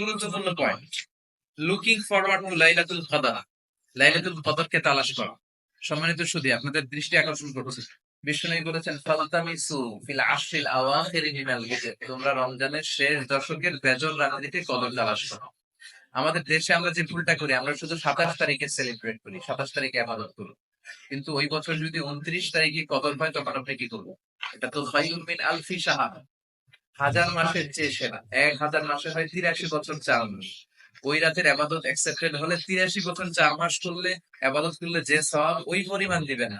গুরুত্বপূর্ণ point looking forward to লাইলাতুল কদর লাইলাতুল তালাশ সম্মানিত আপনাদের দৃষ্টি আকর্ষণ করছে বিষ্ণু বলেছেন, ফালতামিসু ফিল আশরিল আওয়াখির মিনাল বিজর তোমরা রমজানের শেষ দশকের বেজর রাত্রিতে কদর তালাশ করো। আমাদের দেশে আমরা যে ভুলটা করি, আমরা শুধু সাতাশ তারিখে সেলিব্রেট করি, সাতাশ তারিখে আবাদত করি। কিন্তু ওই বছর যদি উনত্রিশ তারিখে কদর হয়, তখন আপনি কি করব? এটা তো মিন আলফি সাহাবা হাজার মাসের চেয়ে সেরা। এক হাজার মাসে হয় তিরাশি বছর চার মাস। ওই রাতের আবাদত অ্যাকসেপ্টেড হলে তিরাশি বছর চার মাস করলে আবাদত করলে যে সওয়াব ওই পরিমাণ দিবে না।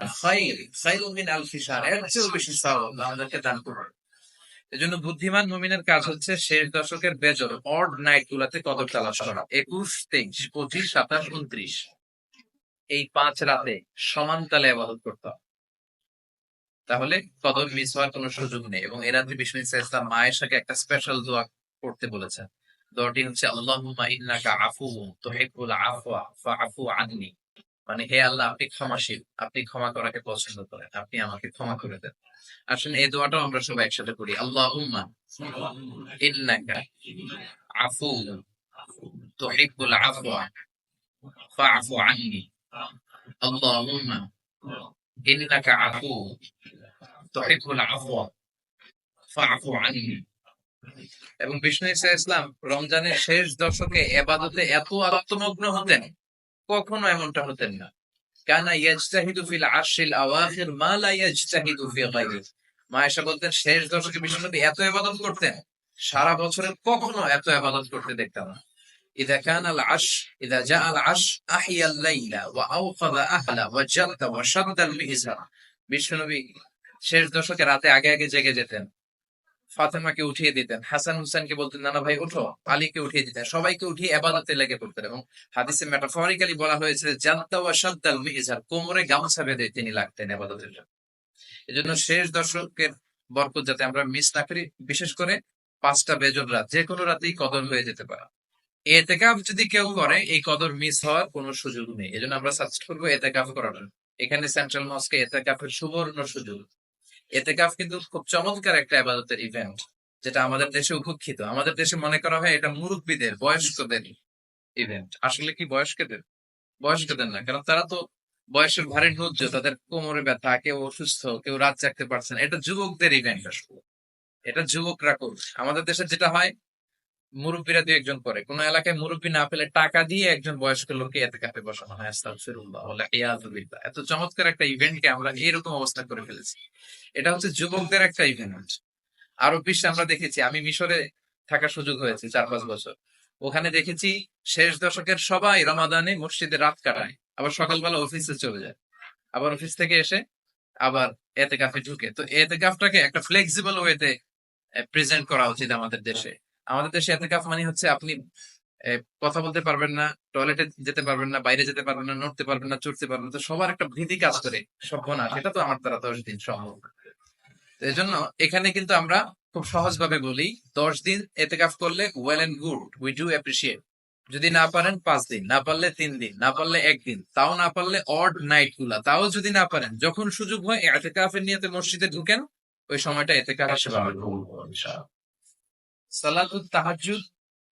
আলফি শাহর এর চেয়েও বেশি আল্লাহ আমাদেরকে দান করবে এজন্য বুদ্ধিমান মুমিনের কাজ হচ্ছে শেষ দশকের বেজর অড নাইট গুলাতে কদর তালাশ করা। একুশ, তেইশ, পঁচিশ, সাতাশ, উনত্রিশ। এই পাঁচ রাতে সমান তালে আবাদত করতে হবে। তাহলে কদর মিস হওয়ার কোনো সুযোগ নেই এবং এ রাত্রে বিষ্ণু ইসলাম মায়ের সাথে একটা স্পেশাল দোয়া করতে বলেছেন। দোয়াটি হচ্ছে, আল্লাহুম্মা ইন্নাকা আফুউন তুহিব্বুল মানে হে আল্লাহ, আপনি ক্ষমাশীল, আপনি ক্ষমা করাকে পছন্দ করেন, আপনি আমাকে ক্ষমা করে দেন। আসলে এই দোয়াটাও আমরা সবাই একসাথে করি, আল্লাহুম্মা ইন্নাকা আফুউন তুহিব্বুল আফওয়া ফাআফু আননি। আল্লাহুম্মা ইন্নাকা আফুউন তুহিব্বুল আফওয়া ফাআফু আননি এবং বিষ্ণু ইসা ইসলাম রমজানের শেষ দশকে এবাদতে এত আত্মমগ্ন হতেন, কখনো এমনটা হতেন না। কানা ইয়াজতাহিদু ফিল আশরিল আওয়াখির, মা লা ইয়াজতাহিদু ফি গায়রি। মা এসা বলতেন, শেষ দশকে বিষ্ণু এত ইবাদত করতেন, সারা বছরে কখনো এত ইবাদত করতে দেখতাম না। إذا كان العش إذا جاء العش أحيا الليل وأوقظ أهله وجد وشد المئزر বিশ্বনবী শেষ দশকে রাতে আগে আগে জেগে যেতেন ফাতেমাকে উঠিয়ে দিতেন হাসান হুসেনকে বলতেন নানা ভাই উঠো আলীকে উঠিয়ে দিতেন সবাইকে উঠিয়ে এবাদতে লেগে পড়তেন এবং হাদিসে মেটাফরিক্যালি বলা হয়েছে জান্তা ওয়া শাদ্দাল মিজার কোমরে গামছা বেঁধে তিনি লাগতেন এবাদতের জন্য এজন্য শেষ দশকের বরকত যাতে আমরা মিস না করি বিশেষ করে পাঁচটা বেজর রাত যে কোনো রাতেই কদর হয়ে যেতে পারে এতেকাফ যদি কেউ করে এই কদর মিস হওয়ার কোনো সুযোগ নেই। এজন্য আমরা সাজেস্ট করব এতেকাফ করার। এখানে সেন্ট্রাল মস্কে এতেকাফের সুবর্ণ সুযোগ। এতেকাফ কিন্তু খুব চমৎকার একটা আবাদতের ইভেন্ট যেটা আমাদের দেশে উপেক্ষিত। আমাদের দেশে মনে করা হয় এটা মুরব্বীদের বয়স্কদের ইভেন্ট আসলে কি বয়স্কদের? বয়স্কদের না কারণ তারা তো বয়সের ভারী নুজ্জ তাদের কোমরে ব্যথা কেউ অসুস্থ কেউ রাত জাগতে পারছে না। এটা যুবকদের ইভেন্ট আসলে। এটা যুবকরা করছে। আমাদের দেশে যেটা হয় মুরব্বীরা দুই একজন করে কোন এলাকায় মুরব্বী না পেলে টাকা দিয়ে একজন বয়স্ক লোককে এতে কাপে বসানো হয়। ইয়াযুবিল্লাহ এত চমৎকার একটা ইভেন্টকে আমরা এরকম অবস্থা করে ফেলেছি। এটা হচ্ছে যুবকদের একটা ইভেন্ট আরও বিশ্বে আমরা দেখেছি, আমি মিশরে থাকার সুযোগ হয়েছে চার পাঁচ বছর। ওখানে দেখেছি শেষ দশকের সবাই রমাদানে মসজিদে রাত কাটায়। আবার সকালবেলা অফিসে চলে যায়। আবার অফিস থেকে এসে আবার এতে কাফে ঢুকে। তো এতে কাফটাকে একটা ফ্লেক্সিবল ওয়েতে প্রেজেন্ট করা উচিত আমাদের দেশে। আমাদের দেশে এতে কাফ মানে হচ্ছে, আপনি কথা বলতে পারবেন না টয়লেটে যেতে পারবেন না, বাইরে যেতে পারবেন না, নড়তে পারবেন না, চড়তে পারবেন না, তো সবার একটা ভীতি কাজ করে সভ্যনা সেটা তো আমার দ্বারা দশ দিন সম্ভব এই জন্য এখানে কিন্তু আমরা খুব সহজ ভাবে বলি, দশ দিন এতে এতেকাফ করলে well and good we do appreciate যদি না পারেন পাঁচ দিন, না পারলে তিন দিন, না পারলে একদিন, তাও না পারলে অড নাইটগুলা তাও যদি না পারেন, যখন সুযোগ হয় এতে এতেকাফের নিয়তে মসজিদে ঢুকেন, ওই সময়টা এতেকাফ হিসেবে সালাতুত তাহাজ্জুদ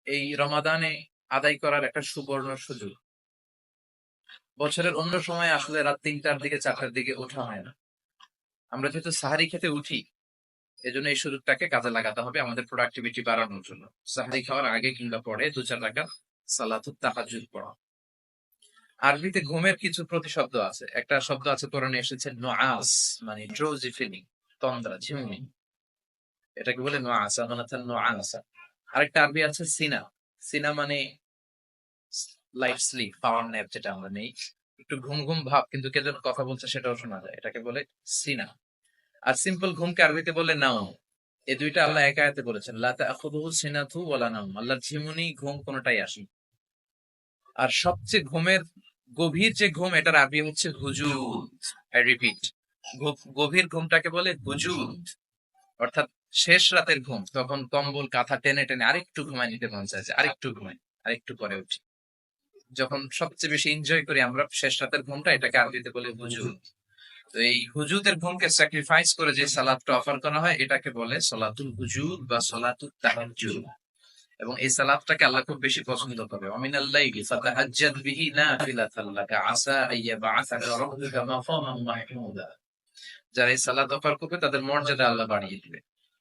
এই রমাদানে আদায় করার একটা সুবর্ণ সুযোগ। বছরের অন্য সময় আসলে রাত তিনটার দিকে, চারটার দিকে ওঠা হয় না। আমরা যেহেতু সাহারি খেতে উঠি, এজন্য এই সুযোগটাকে কাজে লাগাতে হবে আমাদের প্রোডাক্টিভিটি বাড়ানোর জন্য। সাহারি খাওয়ার আগে কিংবা পরে দু চার টাকা সালাতুত তাহাজ্জুদ পড়া। আরবিতে ঘুমের কিছু প্রতিশব্দ আছে। একটা শব্দ আছে কোরআনে এসেছে নোয়াস মানে ড্রোজি ফিলিং তন্দ্রা, ঝিমুনি। এটাকে বলে নোয়াস আমানাথান নোয়াসা আরেকটা আরবি আছে সিনা। সিনা মানে লাইট স্লিপ পাওয়ার ন্যাপ যেটা আমরা নেই। একটু ঘুম ঘুম ভাব, কিন্তু কে যেন কথা বলছে সেটাও শোনা যায়। এটাকে বলে সিনা। আর সিম্পল ঘুমকে আরবিতে বলে নাও এই দুইটা আল্লাহ একা একাতে বলেছেন লাতা আখুদুহু সিনাথু ওয়ালা নাম আল্লাহর ঝিমুনি ঘুম কোনোটাই আসে আর সবচেয়ে ঘুমের গভীর যে ঘুম, এটার আরবি হচ্ছে হুজুদ। আই রিপিট গভীর ঘুমটাকে বলে হুজুদ। অর্থাৎ শেষ রাতের ঘুম, তখন কম্বল, কাঁথা টেনে টেনে আরেকটু ঘুমায় নিতে মন চাইছে আরেকটু ঘুমাই আরেকটু পরে উঠি। যখন সবচেয়ে বেশি এনজয় করি আমরা, শেষ রাতের ঘুমটা এটাকে আরবিতে বলে হুজুদ তো এই হুজুদের ঘুমকে স্যাক্রিফাইস করে যে সালাদটা অফার করা হয়, এটাকে বলে সলাতুল হুজুদ বা সলাতুল তাহাজ্জুদ। এবং এই সালাদটাকে আল্লাহ খুব বেশি পছন্দ করে। অমিন আল্লাহ ফাতাহাজ্জাদ বিহি নাফিলাতান, লাকা আসা আইয়াবাআসাকা রাব্বুকা মাকামান মাহমুদা। যারা এই সালাদ অফার করবে, তাদের মর্যাদা আল্লাহ বাড়িয়ে দিবে।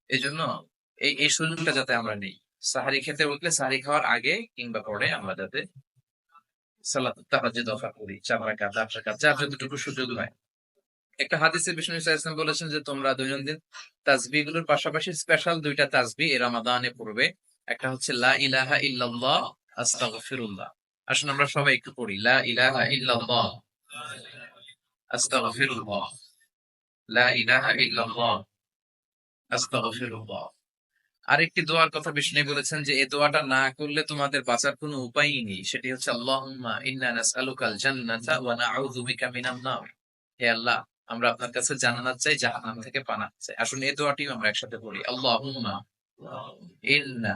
এই জন্য এই এই সুযোগটা যাতে আমরা নেই। সাহারি খেতে উঠলে সাহারি খাওয়ার আগে কিংবা পরে আমরা যাতে সালাদ করি। চার আট রাকাত যার যতটুকু সুযোগ হয়। একটা হাদিসে বিষ্ণু বলেছেন যে, তোমরা দৈনন্দিন তাজবি গুলোর পাশাপাশি স্পেশাল দুইটা তাজবি এই রমাদানে পড়বে। একটা হচ্ছে, লা ইলাহা ইল্লাল্লাহ, আস্তাগফিরুল্লাহ। আসুন আমরা সবাই একটু পড়ি। লা ইলাহা ইল্লাল্লাহ, আস্তাগফিরুল্লাহ লা ইলাহা ইল্লাল্লাহ আস্তাগফিরুল্লাহ আরেকটি দোয়ার কথা বিষ্ণু বলেছেন যে এই দোয়াটা না করলে তোমাদের বাঁচার কোনো উপায়ই নেই। সেটি হচ্ছে, আল্লাহুম্মা ইন্না নাসআলুকাল জান্নাতা ওয়া নাউযু বিকা মিনান নার। হে আল্লাহ, আমরা আপনার কাছে জান্নাত চাই, জাহান্নাম থেকে পানাহ চাই। আসুন, এই দোয়াটিও আমরা একসাথে পড়ি। আল্লাহুম্মা ইন্না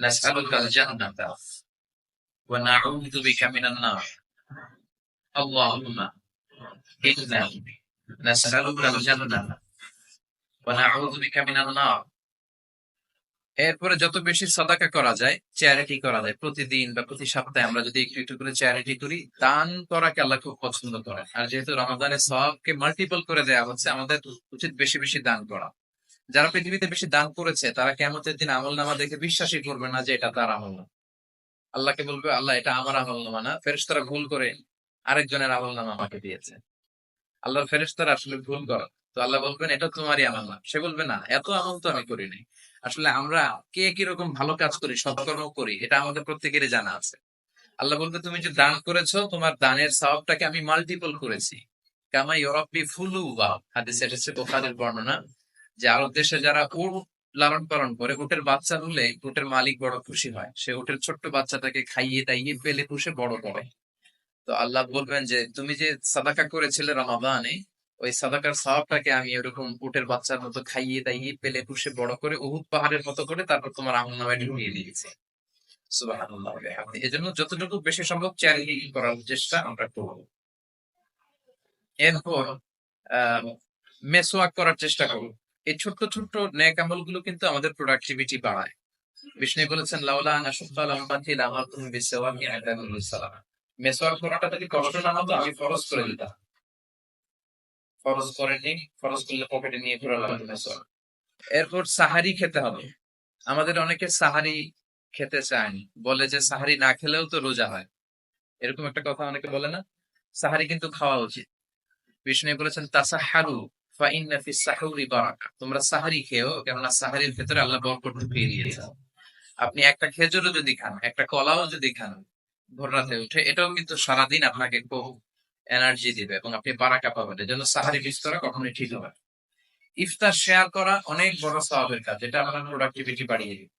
নাসআলুকাল জান্নাতা ওয়া নাউযু বিকা মিনান নার। আল্লাহুম্মা ইন্না জান্নাতা ওয়া নাউযু বিকা মিনান নার এরপরে যত বেশি সাদাকা করা যায় চ্যারিটি করা যায়, প্রতিদিন বা প্রতি সপ্তাহে আমরা যদি একটু একটু করে চ্যারিটি করি, দান করাকে আল্লাহ খুব পছন্দ করেন। আর যেহেতু রমাদানের সবকে মাল্টিপল করে দেওয়া হচ্ছে, আমাদের উচিত বেশি বেশি দান করা। যারা পৃথিবীতে বেশি দান করেছে, তারা কেমতের দিন আমল নামা দেখে বিশ্বাসই করবে না যে এটা তার আমল না। আল্লাহকে বলবে, আল্লাহ, এটা আমার আমল নামা না। ফেরেশতারা ভুল করে আরেকজনের আমল নামা আমাকে দিয়েছে। আল্লাহর ফেরেশতারা আসলে ভুল করে। তো আল্লাহ বলবেন, এটা তোমারই আমল না। সে বলবে, না, এত আমল তো আমি করিনি আসলে আমরা কে কীরকম ভালো কাজ করি, সৎকর্ম করি, এটা আমাদের প্রত্যেকেরই জানা আছে। আল্লাহ বলবে, তুমি যে দান করেছ, তোমার দানের সওয়াবটাকে আমি মাল্টিপল করেছি। কামা ইউরপি ফুলু হাদিস এটা হচ্ছে বর্ণনা, যে আরব দেশে যারা উট লালন পালন করে, উটের বাচ্চা হলে উটের মালিক বড় খুশি হয়। সে উটের ছোট্ট বাচ্চাটাকে খাইয়ে দাইয়ে পেলে পুষে বড় করে। তো আল্লাহ বলবেন যে, তুমি যে সাদাকা করেছিলে রমাদানে, ওই সাদাকার সওয়াবটাকে আমি এরকম উটের বাচ্চার মতো খাইয়ে দাইয়ে পেলে পুষে বড় করে উহুদ পাহাড়ের মতো করে তারপর তোমার আমল নামায় ঢুকিয়ে দিয়েছে। সুবহানাল্লাহ এই জন্য যতটুকু বেশি সম্ভব চ্যারিটি করার চেষ্টা আমরা করব। এরপর, আহ, মেসোয়াক করার চেষ্টা করব। এই ছোট্ট ছোট্ট ন্যাক আমলগুলো কিন্তু আমাদের প্রোডাক্টিভিটি বাড়ায়। বিষ্ণু বলেছেন, লাউলা আম্পাতি লামার তুমি সালাম। মেসোয়াক করাটা যদি কষ্ট না হতো? আমি ফরজ করে দিতাম। ফরজ করেননি ফরজ করলে পকেটে নিয়ে ঘোরা লাগবে মেসোয়াক। এরপর সাহারি খেতে হবে। আমাদের অনেকে সাহারি খেতে চায় বলে যে সাহারি না খেলেও তো রোজা হয়। এরকম একটা কথা অনেকে বলে না? সাহারি কিন্তু খাওয়া উচিত। বিষ্ণু বলেছেন, তাসাহারু তোমরা সাহারি খেও, কেননা সাহারির ভেতরে আল্লাহ বরকত ঢুকিয়ে আপনি একটা খেজুরও যদি খান, একটা কলাও যদি খান ভোর হয়ে উঠে, এটাও কিন্তু সারাদিন আপনাকে খুব এনার্জি দিবে এবং আপনি বারাকা পাবেন। এই জন্য সাহারি বিস্তরা কখনোই ঠিক হবে ইফতার শেয়ার করা অনেক বড় স্বভাবের কাজ এটা আপনার প্রোডাক্টিভিটি বাড়িয়ে দিবে।